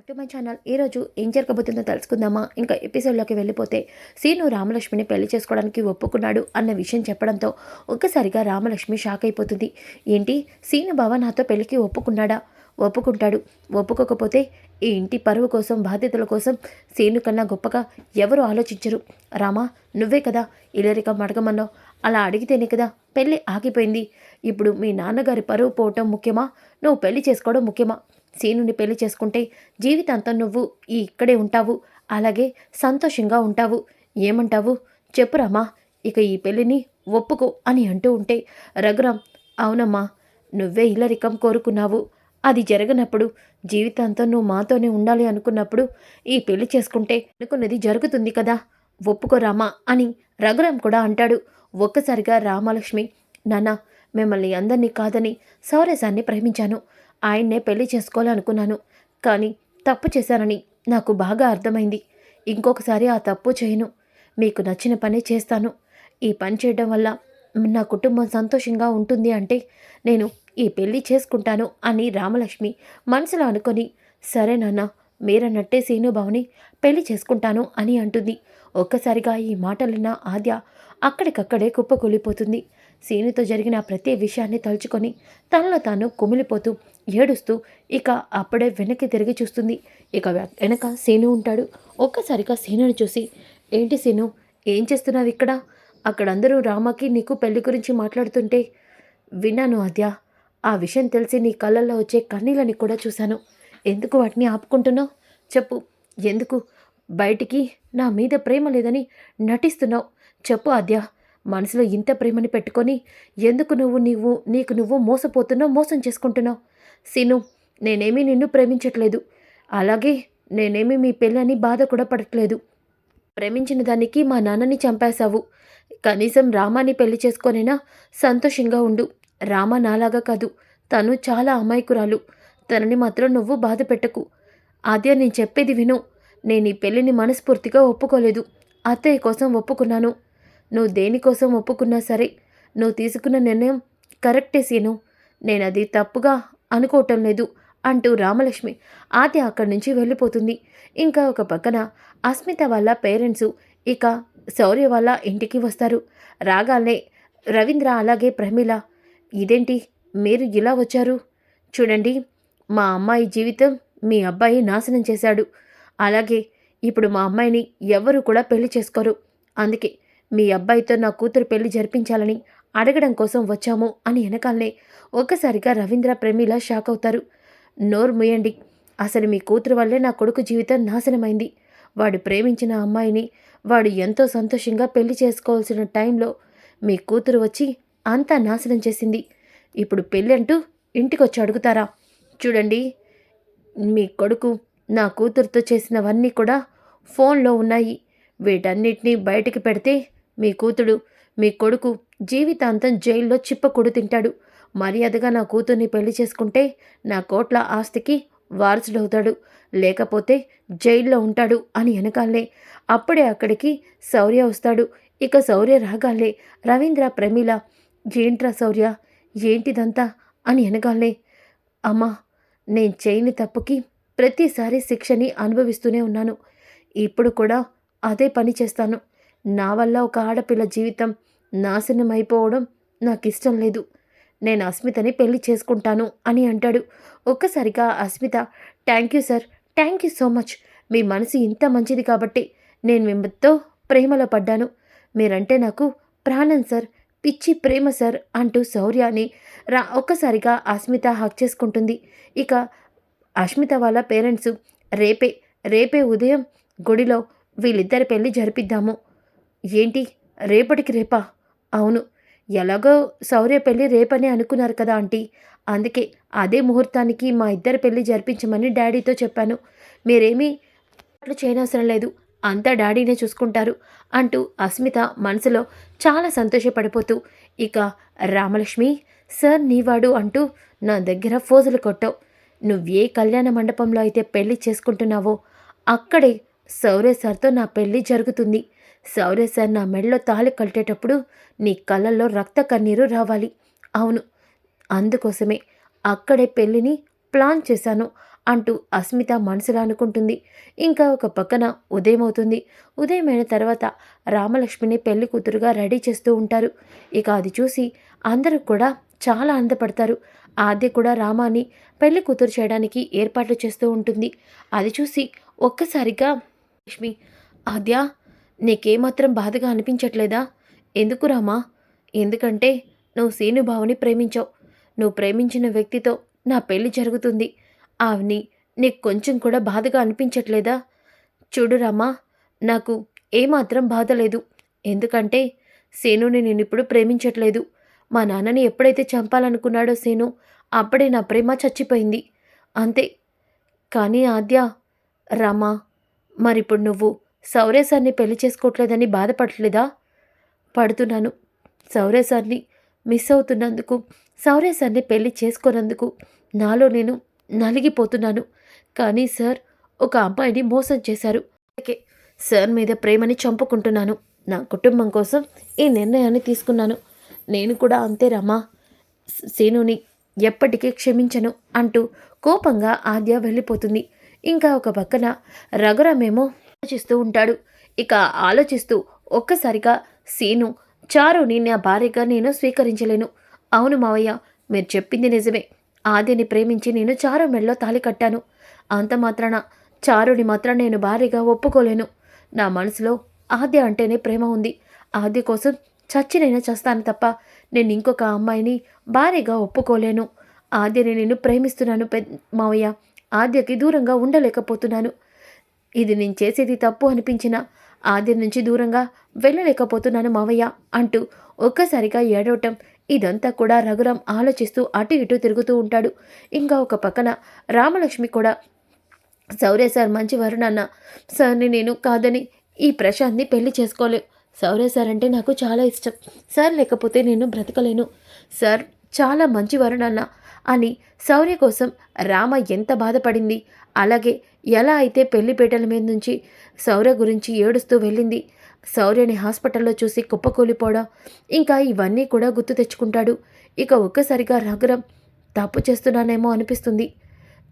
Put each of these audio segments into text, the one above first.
Back to my channel. ఈరోజు ఏం జరగబోతుందో తెలుసుకుందామా? ఇంకా ఎపిసోడ్లోకి వెళ్ళిపోతే సీను రామలక్ష్మిని పెళ్ళి చేసుకోవడానికి ఒప్పుకున్నాడు అన్న విషయం చెప్పడంతో ఒక్కసారిగా రామలక్ష్మి షాక్ అయిపోతుంది. ఏంటి? సీను బావ నాతో పెళ్ళికి ఒప్పుకున్నాడా? ఒప్పుకుంటాడు. ఒప్పుకోకపోతే ఈ ఇంటి పరువు కోసం బాధ్యతల కోసం సీను కన్నా గొప్పగా ఎవరు ఆలోచించరు. రామా నువ్వే కదా ఇలరిక మడగమన్నావు అలా అడిగితేనే కదా పెళ్ళి ఆగిపోయింది. ఇప్పుడు మీ నాన్నగారి పరువు పోవటం ముఖ్యమా? నువ్వు పెళ్ళి చేసుకోవడం ముఖ్యమా? సీనుని పెళ్ళి చేసుకుంటే జీవితాంతం నువ్వు ఈ ఇక్కడే ఉంటావు అలాగే సంతోషంగా ఉంటావు. ఏమంటావు? చెప్పురామా ఇక ఈ పెళ్ళిని ఒప్పుకో అని అంటూ ఉంటే రఘురాం అవునమ్మా నువ్వే ఇల్లరికం కోరుకున్నావు. అది జరగనప్పుడు జీవితాంతం నువ్వు మాతోనే ఉండాలి అనుకున్నప్పుడు ఈ పెళ్ళి చేసుకుంటే అనుకున్నది జరుగుతుంది కదా? ఒప్పుకోరామా అని రఘురాం కూడా అంటాడు. ఒక్కసారిగా రామలక్ష్మి నాన్న మిమ్మల్ని అందరినీ కాదని సౌరేశాన్ని ప్రేమించాను. ఆయన్నే పెళ్ళి చేసుకోవాలనుకున్నాను. కానీ తప్పు చేశానని నాకు బాగా అర్థమైంది. ఇంకొకసారి ఆ తప్పు చేయను. మీకు నచ్చిన పని చేస్తాను. ఈ పని చేయడం వల్ల నా కుటుంబం సంతోషంగా ఉంటుంది అంటే నేను ఈ పెళ్ళి చేసుకుంటాను అని రామలక్ష్మి మనసులో అనుకొని సరే నాన్న మీరన్నట్టే సీనుబావుని పెళ్ళి చేసుకుంటాను అని అంటుంది. ఒక్కసారిగా ఈ మాటలున్న ఆద్య అక్కడికక్కడే కుప్పకూలిపోతుంది. సీనుతో జరిగిన ప్రతి విషయాన్ని తలుచుకొని తనలో తాను కుమిలిపోతూ ఏడుస్తూ ఇక అప్పుడే వెనక్కి తిరిగి చూస్తుంది. ఇక వెనక సీను ఉంటాడు. ఒక్కసారిగా సీనుని చూసి ఏంటి సీను ఏం చేస్తున్నావు ఇక్కడ? అక్కడందరూ రామకి నీకు పెళ్ళి గురించి మాట్లాడుతుంటే విన్నాను అద్య ఆ విషయం తెలిసి నీ కళ్ళల్లో వచ్చే కన్నీళ్ళని కూడా చూశాను. ఎందుకు వాటిని ఆపుకుంటున్నావు? చెప్పు. ఎందుకు? బయటికి నా మీద ప్రేమ లేదని నటిస్తున్నావు. చెప్పు ఆద్య. మనసులో ఇంత ప్రేమని పెట్టుకొని ఎందుకు నువ్వు నీవు నీకు నువ్వు మోసపోతున్నావు మోసం చేసుకుంటున్నావు? సిను నేనేమీ నిన్ను ప్రేమించట్లేదు. అలాగే నేనేమి మీ పెళ్ళని బాధ కూడా పడట్లేదు. ప్రేమించిన దానికి మా నాన్నని చంపేశావు. కనీసం రామాని పెళ్ళి చేసుకొనైనా సంతోషంగా ఉండు. రామ నాలాగా కాదు తను చాలా అమాయకురాలు. తనని మాత్రం నువ్వు బాధ పెట్టకు. ఆద్య నేను చెప్పేది విను. నేను ఈ పెళ్ళిని మనస్ఫూర్తిగా ఒప్పుకోలేదు. అత్తయ్య కోసం ఒప్పుకున్నాను. నువ్వు దేనికోసం ఒప్పుకున్నా సరే నువ్వు తీసుకున్న నిర్ణయం కరెక్టే సీను. నేను అది తప్పుగా అనుకోవటం లేదు అంటూ రామలక్ష్మి ఆతి అక్కడి నుంచి వెళ్ళిపోతుంది. ఇంకా ఒక పక్కన అస్మిత వాళ్ళ పేరెంట్స్ ఇక శౌర్య వాళ్ళ ఇంటికి వస్తారు. రాగానే రవీంద్ర అలాగే ప్రమీల ఇదేంటి? మీరు ఇలా వచ్చారు? చూడండి మా అమ్మాయి జీవితం మీ అబ్బాయి నాశనం చేశాడు. అలాగే ఇప్పుడు మా అమ్మాయిని ఎవరు కూడా పెళ్ళి చేసుకోరు. అందుకే మీ అబ్బాయితో నా కూతురు పెళ్ళి జరిపించాలని అడగడం కోసం వచ్చాము అని వెనకాలనే ఒక్కసారిగా రవీంద్ర ప్రమీల షాక్ అవుతారు. నోరు ముయ్యండి అసలు మీ కూతురు వల్లే నా కొడుకు జీవితం నాశనమైంది. వాడు ప్రేమించిన అమ్మాయిని వాడు ఎంతో సంతోషంగా పెళ్ళి చేసుకోవాల్సిన టైంలో మీ కూతురు వచ్చి అంతా నాశనం చేసింది. ఇప్పుడు పెళ్ళి అంటూ ఇంటికొచ్చి అడుగుతారా? చూడండి మీ కొడుకు నా కూతురుతో చేసినవన్నీ కూడా ఫోన్లో ఉన్నాయి. వీటన్నిటినీ బయటికి పెడితే మీ కూతుడు మీ కొడుకు జీవితాంతం జైల్లో చిప్పకుడు తింటాడు. మర్యాదగా నా కూతుర్ని పెళ్ళి చేసుకుంటే నా కోట్ల ఆస్తికి వారసుడవుతాడు. లేకపోతే జైల్లో ఉంటాడు అని వెనకాలే. అప్పుడే అక్కడికి శౌర్య వస్తాడు. ఇక శౌర్య రాగాలే. రవీంద్ర ప్రమీల ఏంట్రా శౌర్య? ఏంటిదంతా? అని వెనగాలే అమ్మా నేను చేయని తప్పుకి ప్రతిసారి శిక్షని అనుభవిస్తూనే ఉన్నాను. ఇప్పుడు కూడా అదే పని చేస్తాను. నా వల్ల ఒక ఆడపిల్ల జీవితం నాశనం అయిపోవడం నాకు ఇష్టం లేదు. నేను అస్మితని పెళ్ళి చేసుకుంటాను అని అంటాడు. ఒక్కసారిగా Asmitha thank you sir thank you so much. మీ మనసు ఇంత మంచిది కాబట్టి నేను మిమ్మతో ప్రేమలో పడ్డాను. మీరంటే నాకు ప్రాణం సార్ పిచ్చి ప్రేమ సార్ అంటూ శౌర్యాన్ని రా ఒక్కసారిగా అస్మిత హక్ చేసుకుంటుంది. ఇక అస్మిత వాళ్ళ పేరెంట్స్ రేపే రేపే ఉదయం గుడిలో వీళ్ళిద్దరి పెళ్ళి జరిపిద్దాము. ఏంటి? రేపటికి రేపా? అవును. ఎలాగో శౌర్య పెళ్ళి రేపని అనుకున్నారు కదా ఆంటీ. అందుకే అదే ముహూర్తానికి మా ఇద్దరి పెళ్ళి జరిపించమని డాడీతో చెప్పాను. మీరేమీ అట్లు చేయనవసరం లేదు. అంతా డాడీనే చూసుకుంటారు అంటూ అస్మిత మనసులో చాలా సంతోషపడిపోతూ ఇక రామలక్ష్మి సార్ నీవాడు అంటూ నా దగ్గర ఫోజులు కొట్టావు. నువ్వే కళ్యాణ మండపంలో అయితే పెళ్ళి చేసుకుంటున్నావో? అక్కడే సౌరే సార్తో నా పెళ్ళి జరుగుతుంది. శౌర్య సార్ నా మెడలో తాళి కట్టేటప్పుడు నీ కళ్ళల్లో రక్త కన్నీరు రావాలి. అవును అందుకోసమే అక్కడే పెళ్ళిని ప్లాన్ చేశాను అంటూ అస్మిత మనసులో అనుకుంటుంది. ఇంకా ఒక పక్కన ఉదయం అవుతుంది. ఉదయం అయిన తర్వాత రామలక్ష్మిని పెళ్ళి కూతురుగా రెడీ చేస్తూ ఉంటారు. ఇక అది చూసి అందరూ కూడా చాలా ఆనందపడతారు ఆద్య కూడా రామాని పెళ్ళి కూతురు చేయడానికి ఏర్పాట్లు చేస్తూ ఉంటుంది. అది చూసి ఒక్కసారిగా లక్ష్మి ఆద్య నీకేమాత్రం బాధగా అనిపించట్లేదా? ఎందుకు రామా? ఎందుకంటే నువ్వు సీనుబావుని ప్రేమించావు. నువ్వు ప్రేమించిన వ్యక్తితో నా పెళ్ళి జరుగుతుంది. ఆవిని నీకు కొంచెం కూడా బాధగా అనిపించట్లేదా? చూడు రామా నాకు ఏమాత్రం బాధ లేదు. ఎందుకంటే సేనుని నేను ఇప్పుడు ప్రేమించట్లేదు. మా నాన్నని ఎప్పుడైతే చంపాలనుకున్నాడో సేను అప్పుడే నా ప్రేమ చచ్చిపోయింది. అంతే. కానీ ఆద్య రామా మరిప్పుడు నువ్వు సౌర్య సార్ని పెళ్ళి చేసుకోవట్లేదని బాధపడలేదా పడుతున్నాను. సౌరే సార్ని మిస్ అవుతున్నందుకు సౌర్య సార్ని పెళ్ళి చేసుకున్నందుకు నాలో నేను నలిగిపోతున్నాను. కానీ సార్ ఒక అమ్మాయిని మోసం చేశారు. అందుకే సార్ మీద ప్రేమని చంపుకుంటున్నాను. నా కుటుంబం కోసం ఈ నిర్ణయాన్ని తీసుకున్నాను. నేను కూడా అంతే రమ్మా సీనుని ఎప్పటికీ క్షమించను అంటూ కోపంగా ఆద్య వెళ్ళిపోతుంది. ఇంకా ఒక పక్కన రఘురామేమో ఆలోచిస్తూ ఉంటాడు. ఇక ఆలోచిస్తూ ఒక్కసారిగా సీను చారుని నా భార్యగా నేను స్వీకరించలేను. అవును మావయ్య మీరు చెప్పింది నిజమే. ఆద్యని ప్రేమించి నేను చారు మెడలో తాలి కట్టాను. అంత మాత్రాన చారుని మాత్రం నేను భార్యగా ఒప్పుకోలేను. నా మనసులో ఆద్య అంటేనే ప్రేమ ఉంది. ఆద్య కోసం చచ్చినైనా చేస్తాను తప్ప నేను ఇంకొక అమ్మాయిని భార్యగా ఒప్పుకోలేను. ఆద్యని నేను ప్రేమిస్తున్నాను పెద్ద మావయ్య. ఆద్యకి దూరంగా ఉండలేకపోతున్నాను. ఇది నేను చేసేది తప్పు అనిపించిన ఆది నుంచి దూరంగా వెళ్ళలేకపోతున్నాను మావయ్య అంటూ ఒక్కసారిగా ఏడవటం ఇదంతా కూడా రఘురాం ఆలోచిస్తూ అటు ఇటు తిరుగుతూ ఉంటాడు. ఇంకా ఒక పక్కన రామలక్ష్మి కూడా సౌర్య సార్ మంచివారు నాన్న. సార్ని నేను కాదని ఈ ప్రశాంత్ని పెళ్ళి చేసుకోలేదు సౌర్య సార్ అంటే నాకు చాలా ఇష్టం. సార్ లేకపోతే నేను బ్రతకలేను. సార్ చాలా మంచివారు నాన్న అని శౌర్య కోసం రామ ఎంత బాధపడింది. అలాగే ఎలా అయితే పెళ్ళిపేటల మీద నుంచి శౌర్య గురించి ఏడుస్తూ వెళ్ళింది. శౌర్యని హాస్పిటల్లో చూసి కుప్పకూలిపోవడం ఇంకా ఇవన్నీ కూడా గుర్తు తెచ్చుకుంటాడు. ఇక ఒక్కసారిగా రఘురం తప్పు చేస్తున్నానేమో అనిపిస్తుంది.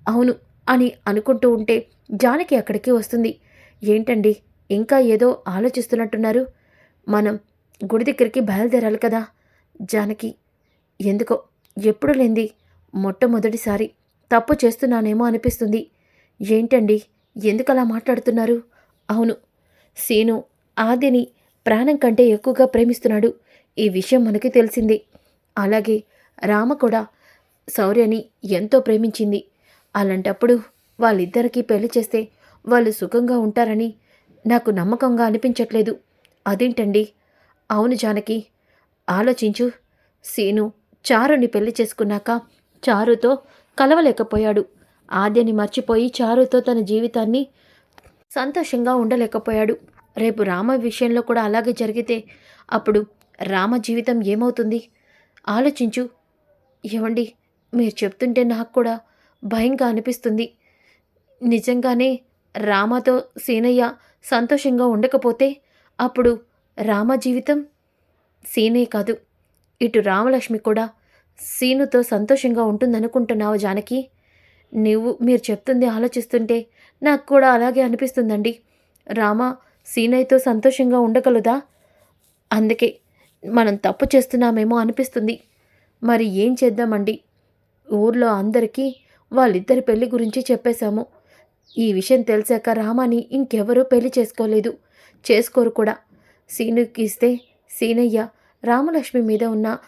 అవును అని అనుకుంటూ ఉంటే జానకి అక్కడికి వస్తుంది. ఏంటండి ఇంకా ఏదో ఆలోచిస్తున్నట్టున్నారు? మనం గుడి దగ్గరికి బయలుదేరాలి కదా జానకి. ఎందుకో ఎప్పుడు లేంది మొట్టమొదటిసారి తప్పు చేస్తున్నానేమో అనిపిస్తుంది. ఏంటండి? ఎందుకు అలా మాట్లాడుతున్నారు? అవును సీను ఆదిని ప్రాణం కంటే ఎక్కువగా ప్రేమిస్తున్నాడు. ఈ విషయం మనకి తెలిసింది. అలాగే రామ కూడా శౌర్యని ఎంతో ప్రేమించింది. అలాంటప్పుడు వాళ్ళిద్దరికీ పెళ్ళి చేస్తే వాళ్ళు సుఖంగా ఉంటారని నాకు నమ్మకంగా అనిపించట్లేదు. అదేంటండి? అవును జానకి ఆలోచించు. సీను చారుని పెళ్ళి చేసుకున్నాక చారుతో కలవలేకపోయాడు. ఆద్యని మర్చిపోయి చారుతో తన జీవితాన్ని సంతోషంగా ఉండలేకపోయాడు. రేపు రామ విషయంలో కూడా అలాగే జరిగితే అప్పుడు రామ జీవితం ఏమవుతుంది? ఆలోచించు. ఏమండి మీరు చెప్తుంటే నాకు కూడా భయంగా అనిపిస్తుంది. నిజంగానే రామతో సీనయ్య సంతోషంగా ఉండకపోతే అప్పుడు రామ జీవితం సీనే కాదు. ఇటు రామలక్ష్మి కూడా సీనుతో సంతోషంగా ఉంటుందనుకుంటున్నావు జానకి? నువ్వు మీరు చెప్తుంది ఆలోచిస్తుంటే నాకు కూడా అలాగే అనిపిస్తుందండి. రామ సీనయ్యతో సంతోషంగా ఉండగలదా? అందుకే మనం తప్పు చేస్తున్నామేమో అనిపిస్తుంది. మరి ఏం చేద్దామండి? ఊర్లో అందరికీ వాళ్ళిద్దరి పెళ్ళి గురించి చెప్పేశాము. ఈ విషయం తెలిసాక రామాని ఇంకెవరూ పెళ్ళి చేసుకోలేదు. చేసుకోరు కూడా. సీనుకి ఇస్తే సీనయ్య రామలక్ష్మి మీద ఉన్న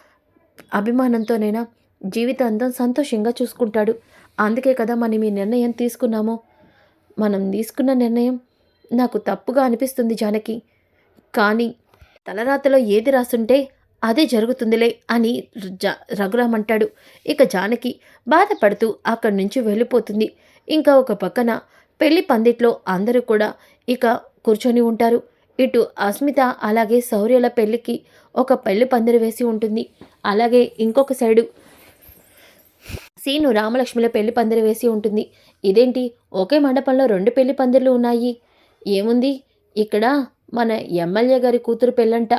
అభిమానంతోనైనా జీవితాంతం సంతోషంగా చూసుకుంటాడు. అందుకే కదా మనం ఈ నిర్ణయం తీసుకున్నాము? మనం తీసుకున్న నిర్ణయం నాకు తప్పుగా అనిపిస్తుంది జానకి. కానీ తలరాతలో ఏది రాసుంటే అదే జరుగుతుందిలే అని జ రఘురామ్ అంటాడు. ఇక జానకి బాధపడుతూ అక్కడి నుంచి వెళ్ళిపోతుంది. ఇంకా ఒక పక్కన పెళ్ళి పందిట్లో అందరూ కూడా ఇక కూర్చొని ఉంటారు. ఇటు అస్మిత అలాగే శౌర్యల పెళ్ళికి ఒక పెళ్ళి పందిరి వేసి ఉంటుంది. అలాగే ఇంకొక సైడు సీను రామలక్ష్మిల పెళ్ళి పందిరి వేసి ఉంటుంది. ఇదేంటి? ఒకే మండపంలో రెండు పెళ్ళి పందిర్లు ఉన్నాయి. ఏముంది? ఇక్కడ మన ఎమ్మెల్యే గారి కూతురు పెళ్ళంట.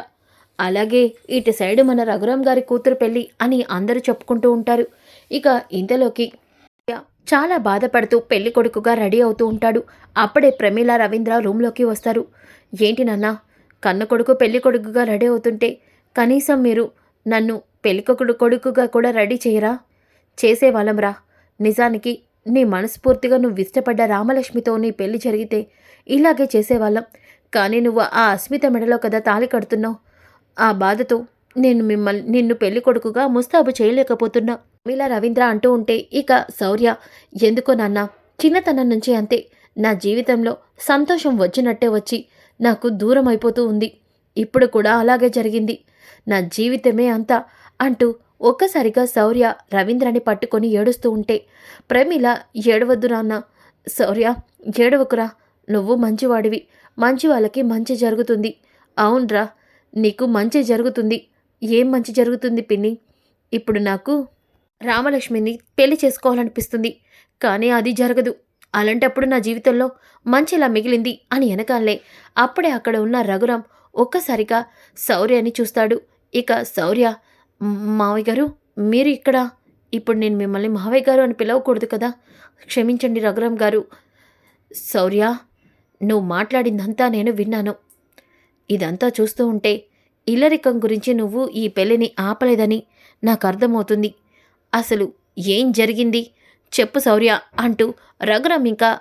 అలాగే ఇటు సైడు మన రఘురాం గారి కూతురు పెళ్ళి అని అందరూ చెప్పుకుంటూ ఉంటారు. ఇక ఇంతలోకి చాలా బాధపడుతూ పెళ్ళి కొడుకుగా రెడీ అవుతూ ఉంటాడు. అప్పుడే ప్రమీల రవీంద్ర రూమ్లోకి వస్తారు. ఏంటి నాన్న? కన్న కొడుకు పెళ్ళి కొడుకుగా రెడీ అవుతుంటే కనీసం మీరు నన్ను పెళ్ళి కొడుకు కొడుకుగా కూడా రెడీ చేయరా? చేసేవాళ్ళంరా. నిజానికి నీ మనస్ఫూర్తిగా నువ్వు ఇష్టపడ్డ రామలక్ష్మితో నీ పెళ్ళి జరిగితే ఇలాగే చేసేవాళ్ళం. కానీ నువ్వు ఆ అస్మిత మెడలో కదా తాళి కడుతున్నావు. ఆ బాధతో నేను మిమ్మల్ని నిన్ను పెళ్ళి కొడుకుగా ముస్తాబు చేయలేకపోతున్నా. మీలా రవీంద్ర అంటూ ఉంటే ఇక శౌర్య ఎందుకో నాన్న చిన్నతనం నుంచి అంతే. నా జీవితంలో సంతోషం వచ్చినట్టే వచ్చి నాకు దూరం అయిపోతూ ఉంది. ఇప్పుడు కూడా అలాగే జరిగింది. నా జీవితమే అంతా అంటూ ఒక్కసారిగా శౌర్య రవీంద్రని పట్టుకొని ఏడుస్తూ ఉంటే ప్రమిల ఏడవద్దు నాన్న. శౌర్య ఏడవకురా. నువ్వు మంచివాడివి. మంచి వాళ్ళకి మంచి జరుగుతుంది. అవునరా. నీకు మంచి జరుగుతుంది. ఏం మంచి జరుగుతుంది పిన్ని? ఇప్పుడు నాకు రామలక్ష్మిని పెళ్ళి చేసుకోవాలనిపిస్తుంది. కానీ అది జరగదు. అలాంటప్పుడు నా జీవితంలో మంచిలా మిగిలింది అని వెనకాలే. అప్పుడే అక్కడ ఉన్న రఘురాం ఒక్కసారిగా శౌర్యని చూస్తాడు. ఇక శౌర్య మావయ్య గారు మీరు ఇక్కడ. ఇప్పుడు నేను మిమ్మల్ని మావయ్య గారు అని పిలవకూడదు కదా. క్షమించండి రఘురామ్ గారు. శౌర్య నువ్వు మాట్లాడిందంతా నేను విన్నాను. ఇదంతా చూస్తూ ఉంటే ఇల్లరికం గురించి నువ్వు ఈ పెళ్ళిని ఆపలేదని నాకు అర్థమవుతుంది. అసలు ఏం జరిగింది? చెప్పు శౌర్య అంటూ రఘురామ్ ఇంకా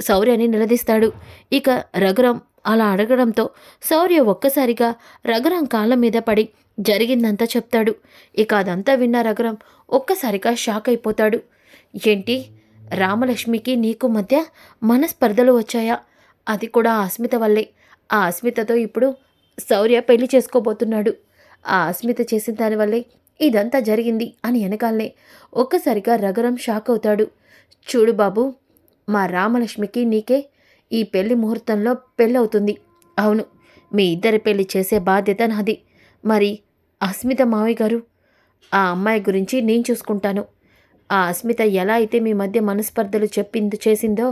శౌర్యని నిలదీస్తాడు. ఇక రఘురామ్ అలా అడగడంతో శౌర్య ఒక్కసారిగా రఘురామ్ కాళ్ళ మీద పడి జరిగిందంతా చెప్తాడు. ఇక అదంతా విన్న రఘురాం ఒక్కసారిగా షాక్ అయిపోతాడు. ఏంటి? రామలక్ష్మికి నీకు మధ్య మనస్పర్ధలు వచ్చాయా? అది కూడా అస్మిత వల్లే. ఆ అస్మితతో ఇప్పుడు శౌర్య పెళ్ళి చేసుకోబోతున్నాడు. ఆ అస్మిత చేసిన దానివల్లే ఇదంతా జరిగింది అని వెనకాలనే ఒక్కసారిగా రఘురం షాక్ అవుతాడు. చూడు బాబు మా రామలక్ష్మికి నీకే ఈ పెళ్ళి ముహూర్తంలో పెళ్ళవుతుంది. అవును మీ ఇద్దరి పెళ్ళి చేసే బాధ్యత నాది. మరి అస్మిత మావయ్య గారు ఆ అమ్మాయి గురించి నేను చూసుకుంటాను. ఆ అస్మిత ఎలా అయితే మీ మధ్య మనస్పర్ధలు చెప్పింది చేసిందో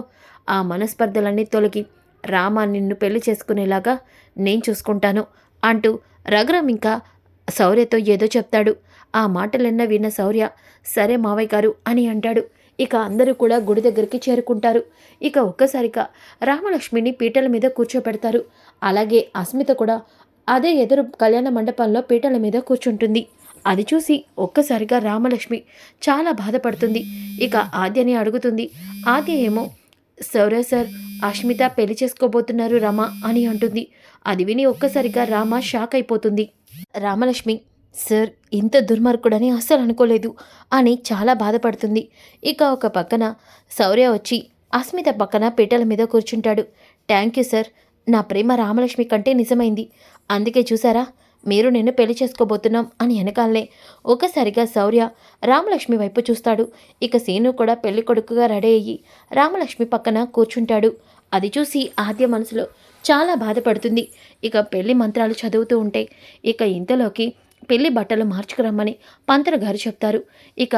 ఆ మనస్పర్ధలన్నీ తొలగి రామ నిన్ను పెళ్ళి చేసుకునేలాగా నేను చూసుకుంటాను అంటూ రఘురామ్ ఇంకా శౌర్యతో ఏదో చెప్తాడు. ఆ మాటలన్న విన్న శౌర్య సరే మావయ్య గారు అని అంటాడు. ఇక అందరూ కూడా గుడి దగ్గరికి చేరుకుంటారు. ఇక ఒక్కసారిగా రామలక్ష్మిని పీటల మీద కూర్చోపెడతారు. అలాగే అస్మిత కూడా అదే ఎదురు కళ్యాణ మండపంలో పీటల మీద కూర్చుంటుంది. అది చూసి ఒక్కసారిగా రామలక్ష్మి చాలా బాధపడుతుంది. ఇక ఆద్యని అడుగుతుంది. ఆద్య ఏమో సౌరే సార్ అష్మిత పెళ్ళి చేసుకోబోతున్నారు రమ అని అంటుంది. అది విని ఒక్కసారిగా రామ షాక్ అయిపోతుంది. రామలక్ష్మి సార్ ఇంత దుర్మార్గుడని అస్సలు అనుకోలేదు అని చాలా బాధపడుతుంది. ఇక ఒక పక్కన సౌర్య వచ్చి అస్మిత పక్కన పీటల మీద కూర్చుంటాడు. థ్యాంక్ యూ సార్ నా ప్రేమ రామలక్ష్మి కంటే నిజమైంది. అందుకే చూసారా మీరు నిన్ను పెళ్ళి చేసుకోబోతున్నాం అని వెనకాలనే ఒకసారిగా శౌర్య రామలక్ష్మి వైపు చూస్తాడు. ఇక సీను కూడా పెళ్ళి కొడుకుగా రెడీ అయ్యి రామలక్ష్మి పక్కన కూర్చుంటాడు. అది చూసి ఆద్య మనసులో చాలా బాధపడుతుంది. ఇక పెళ్ళి మంత్రాలు చదువుతూ ఉంటే ఇక ఇంతలోకి పెళ్ళి బట్టలు మార్చుకురమ్మని పంతులు గారు చెప్తారు. ఇక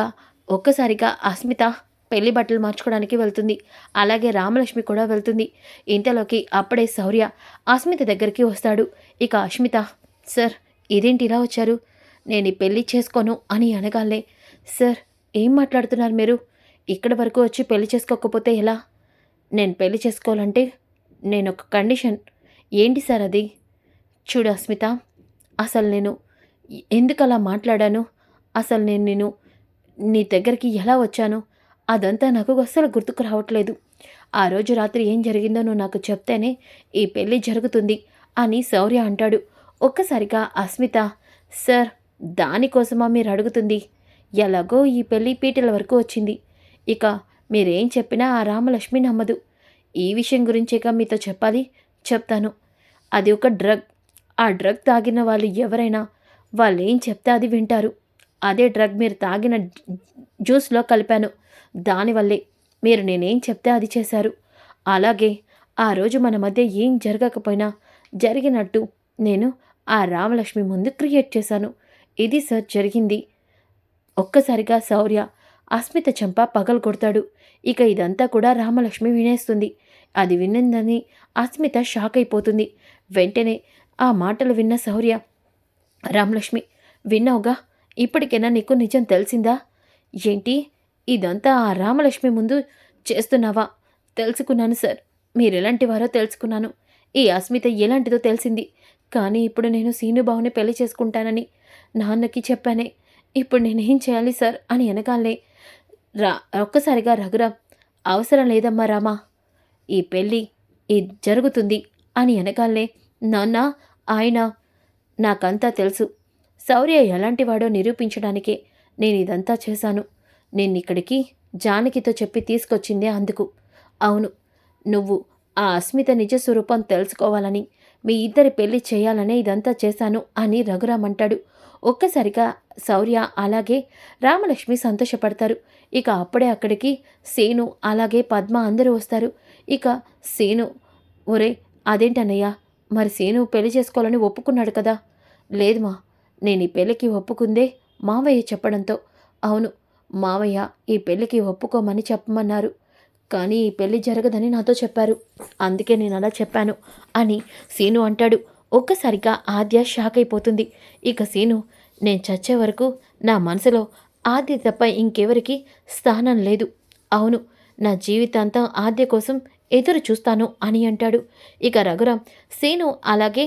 ఒక్కసారిగా అస్మిత పెళ్ళి బట్టలు మార్చుకోవడానికి వెళ్తుంది. అలాగే రామలక్ష్మి కూడా వెళ్తుంది. ఇంతలోకి అప్పుడే శౌర్య అస్మిత దగ్గరికి వస్తాడు. ఇక అస్మిత సార్ ఇదేంటి ఇలా వచ్చారు? నేను ఈ పెళ్ళి చేసుకోను అని అనగాలే. సార్ ఏం మాట్లాడుతున్నారు మీరు? ఇక్కడి వరకు వచ్చి పెళ్ళి చేసుకోకపోతే ఎలా? నేను పెళ్ళి చేసుకోవాలంటే నేను ఒక కండిషన్. ఏంటి సార్ అది? చూడు అస్మిత అసలు నేను ఎందుకు అలా మాట్లాడాను? అసలు నేను నేను నీ దగ్గరికి ఎలా వచ్చాను? అదంతా నాకు అస్సలు గుర్తుకు రావట్లేదు. ఆ రోజు రాత్రి ఏం జరిగిందో నువ్వు నాకు చెప్తేనే ఈ పెళ్ళి జరుగుతుంది అని శౌర్య అంటాడు. ఒక్కసారిగా అస్మిత సార్ దానికోసమా మీరు అడుగుతుంది? ఎలాగో ఈ పెళ్ళి పీటల వరకు వచ్చింది. ఇక మీరేం చెప్పినా ఆ రామలక్ష్మి నమ్మదు. ఈ విషయం గురించేగా మీతో చెప్పాలి చెప్తాను. అది ఒక డ్రగ్. ఆ డ్రగ్ తాగిన వాళ్ళు ఎవరైనా వాళ్ళు ఏం చెప్తే అది వింటారు. అదే డ్రగ్ మీరు తాగిన జ్యూస్లో కలిపాను. దానివల్లే మీరు నేనేం చెప్తే అది చేశారు. అలాగే ఆ రోజు మన మధ్య ఏం జరగకపోయినా జరిగినట్టు నేను ఆ రామలక్ష్మి ముందు క్రియేట్ చేశాను. ఇది సార్ జరిగింది. ఒక్కసారిగా శౌర్య అస్మిత చెంప పగలు కొడతాడు. ఇక ఇదంతా కూడా రామలక్ష్మి వినేస్తుంది. అది విన్నిందని అస్మిత షాక్ అయిపోతుంది. వెంటనే ఆ మాటలు విన్న శౌర్య రామలక్ష్మి విన్నావుగా? ఇప్పటికైనా నీకు నిజం తెలిసిందా? ఏంటి? ఇదంతా ఆ రామలక్ష్మి ముందు చేస్తున్నావా? తెలుసుకున్నాను సార్. మీరెలాంటి వారో తెలుసుకున్నాను. ఈ అస్మిత ఎలాంటిదో తెలిసింది. కానీ ఇప్పుడు నేను సీనుబావుని పెళ్ళి చేసుకుంటానని నాన్నకి చెప్పానే. ఇప్పుడు నేనేం చేయాలి సార్ అని వెనకాలే రా ఒక్కసారిగా రఘురామ్ అవసరం లేదమ్మా రామా. ఈ పెళ్ళి ఇది జరుగుతుంది అని వెనకాలే నాన్న ఆయన నాకంతా తెలుసు. శౌర్య ఎలాంటివాడో నిరూపించడానికే నేను ఇదంతా చేశాను. నేను ఇక్కడికి జానకితో చెప్పి తీసుకొచ్చిందే అందుకు. అవును నువ్వు ఆ అస్మిత నిజ స్వరూపం తెలుసుకోవాలని మీ ఇద్దరి పెళ్ళి చేయాలనే ఇదంతా చేశాను అని రఘురామ్ అంటాడు. ఒక్కసారిగా శౌర్య అలాగే రామలక్ష్మి సంతోషపడతారు. ఇక అప్పుడే అక్కడికి సేను అలాగే పద్మ అందరూ వస్తారు. ఇక సేను ఒరే అదేంటన్నయ్యా? మరి సేను పెళ్ళి చేసుకోవాలని ఒప్పుకున్నాడు కదా? లేదుమా నేను ఈ పెళ్ళికి ఒప్పుకుందే మావయ్య చెప్పడంతో. అవును మావయ్య ఈ పెళ్ళికి ఒప్పుకోమని చెప్పమన్నారు. కానీ ఈ పెళ్ళి జరగదని నాతో చెప్పారు. అందుకే నేను అలా చెప్పాను అని సీను అంటాడు. ఒక్కసారిగా ఆద్య షాక్ అయిపోతుంది. ఇక సీను నేను చచ్చే వరకు నా మనసులో ఆద్య తప్ప ఇంకెవరికి స్థానం లేదు. అవును నా జీవితాంతం ఆద్య కోసం ఎదురు చూస్తాను అని అంటాడు. ఇక రఘురాం సీను అలాగే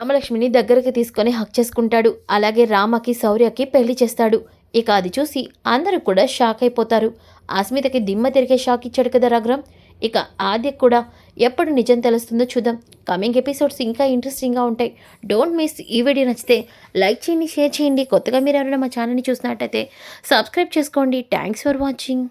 రామలక్ష్మిని దగ్గరికి తీసుకొని హక్ చేసుకుంటాడు. అలాగే రామకి శౌర్యకి పెళ్ళి చేస్తాడు. ఇక అది చూసి అందరూ కూడా షాక్ అయిపోతారు. అస్మితకి దిమ్మ తిరిగే షాక్ ఇచ్చాడు కదా రఘురాం ఇక ఆది కూడా ఎప్పుడు నిజం తెలుస్తుందో చూద్దాం. కమింగ్ ఎపిసోడ్స్ ఇంకా ఇంట్రెస్టింగ్గా ఉంటాయి. డోంట్ మిస్ ఈ వీడియో నచ్చితే లైక్ చేయండి షేర్ చేయండి. కొత్తగా మీరు ఎవరైనా మా ఛానల్ని చూసినట్టయితే సబ్స్క్రైబ్ చేసుకోండి. Thanks for watching.